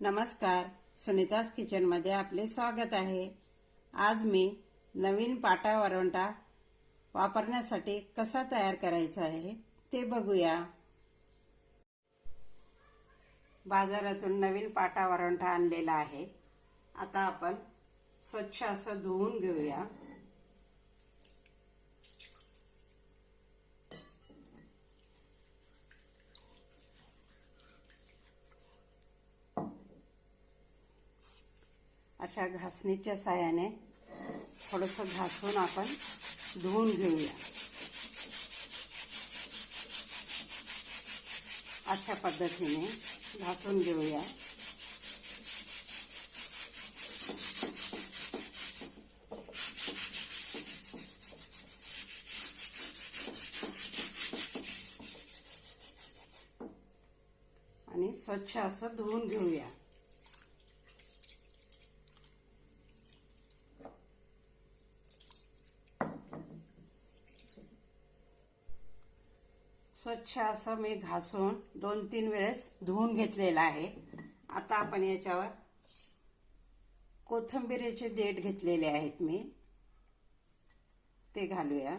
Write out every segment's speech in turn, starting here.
नमस्कार. सुनीताज किचनमध्ये आपले स्वागत आहे. आज मी नवीन पाटा वरवंटा वापरण्यासाठी कसा तयार करायचा आहे ते बघूया. बाजारातून नवीन पाटा वरवंटा आणलेला आहे. आता आपण स्वच्छ असं धुवून घेऊया. अशा घासणीच्या साह्याने थोडंसं घासून आपण धुवून घेऊया. अशा पद्धतीने घासून घेऊया. आणि स्वच्छ असं धुवून घेऊया. स्वच्छ असं मी घासून दोन तीन वेळेस धुवून घेतलेलं आहे. आता आपण याच्यावर कोथिंबिरीचे देठ घेतलेले आहेत मी. ते घालूया.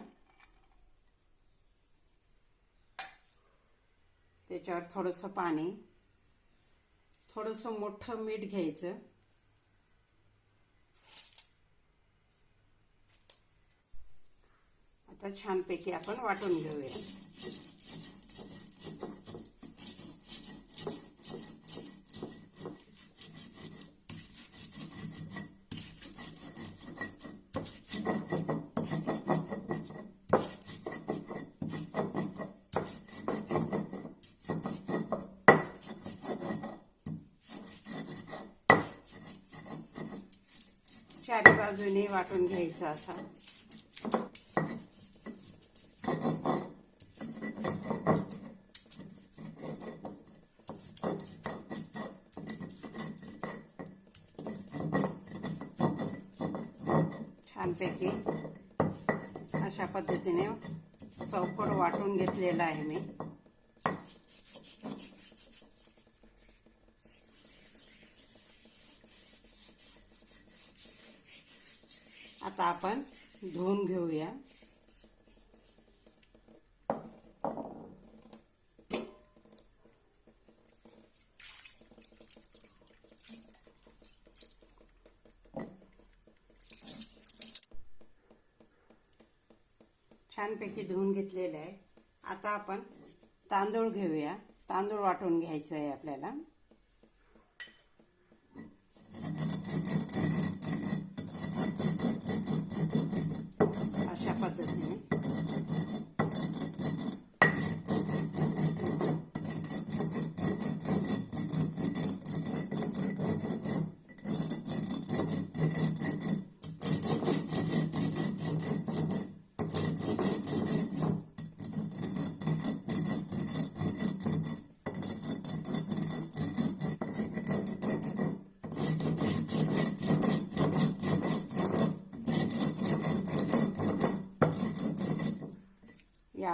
त्याच्यावर थोडंसं पाणी थोडंसं मोठं मीठ घ्यायचं. आता छानपैकी आपण वाटून घेऊया. चारी बाजूने वाटून घ्यायचं असा. छानपैकी अशा पद्धतीने चौकड वाटून घेतलेला आहे मी. आता आपण धुवून घेऊया. छानपैकी धुवून घेतलेलं आहे. आता आपण तांदूळ घेऊया. तांदूळ वाटून घ्यायचं आहे आपल्याला. अशा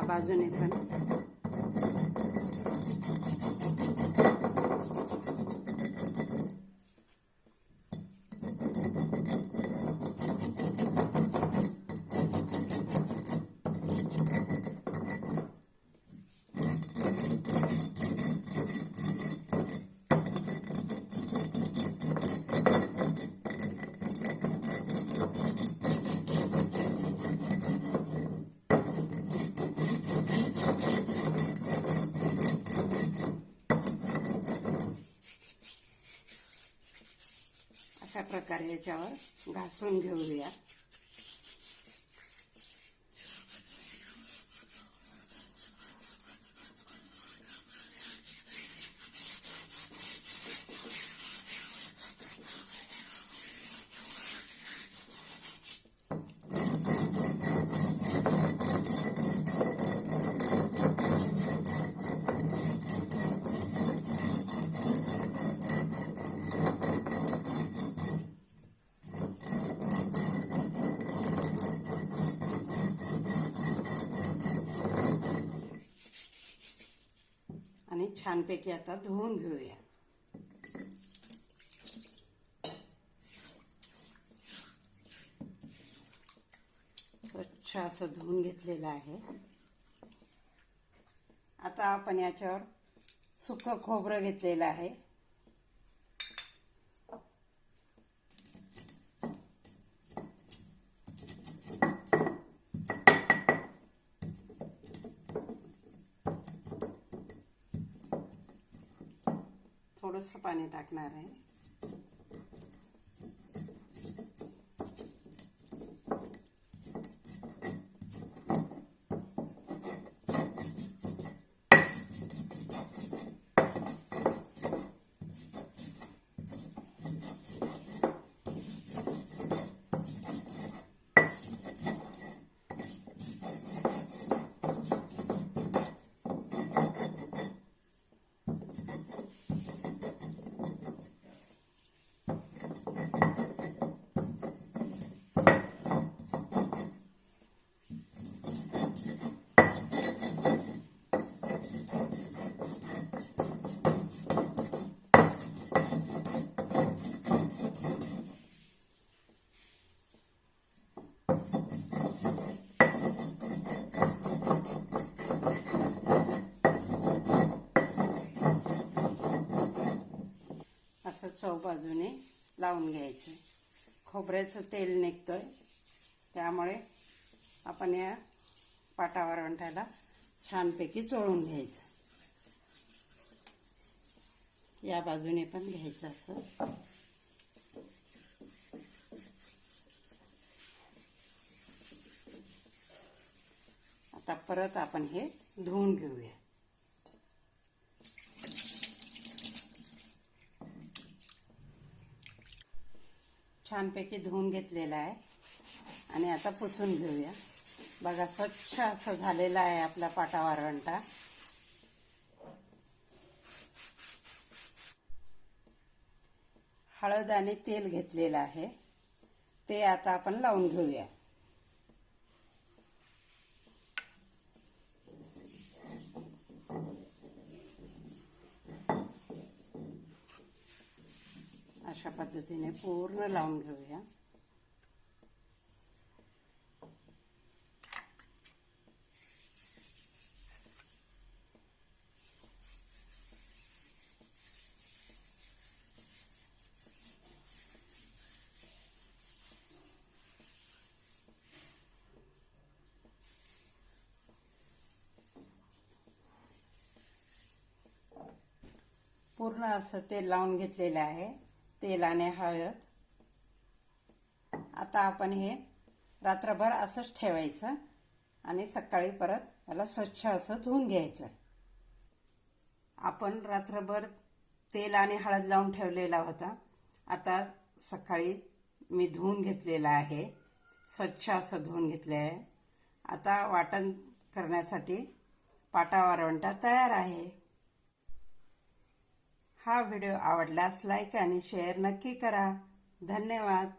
पद्धतीने या बाजूने प्रकारे याच्यावर घासून घेऊया. छानपैकी आता धुवून घेऊया. स्वच्छ असं धुवून घेतलेलं आहे. आता आपण याच्यावर सुकं खोबरं घेतलेलं आहे. थोडंसं पाणी टाकणार आहे. असं चौबाजूने लावून घ्यायचं. खोबऱ्याचं तेल निघतोय. त्यामुळे आपण या पाटावर अंठाला छानपैकी चोळून घ्यायचं. या बाजूने पण घ्यायचं असं. आता परत आपण हे धुवून घेऊया. छानपैकी धुवून घेतलेला आहे. आणि आता पुसून घेऊया. बघा स्वच्छ असं झालेलं आहे आपला पाटा वारवंटा हळद आणि तेल घेतलेलं आहे. ते आता आपण लावून घेऊया. अशा पद्धतीने पूर्ण लावून घेऊया. पूर्ण असं तेल लावून घेतलेलं आहे. तेल आणि हळद. आता आपण हे रात्रभर असंच ठेवायचं आणि सकाळी परत याला स्वच्छ असं धुवून घ्यायचं. आपण रात्रभर तेल आणि हळद लावून ठेवलेला होता. आता सकाळी मी धुवून घेतलेला आहे. स्वच्छ असं धुवून घेतलं आहे आता वाटण करण्यासाठी पाटा वारवंटा तयार आहे. हा व्हिडिओ आवडल्यास लाईक आणि शेअर नक्की करा. धन्यवाद.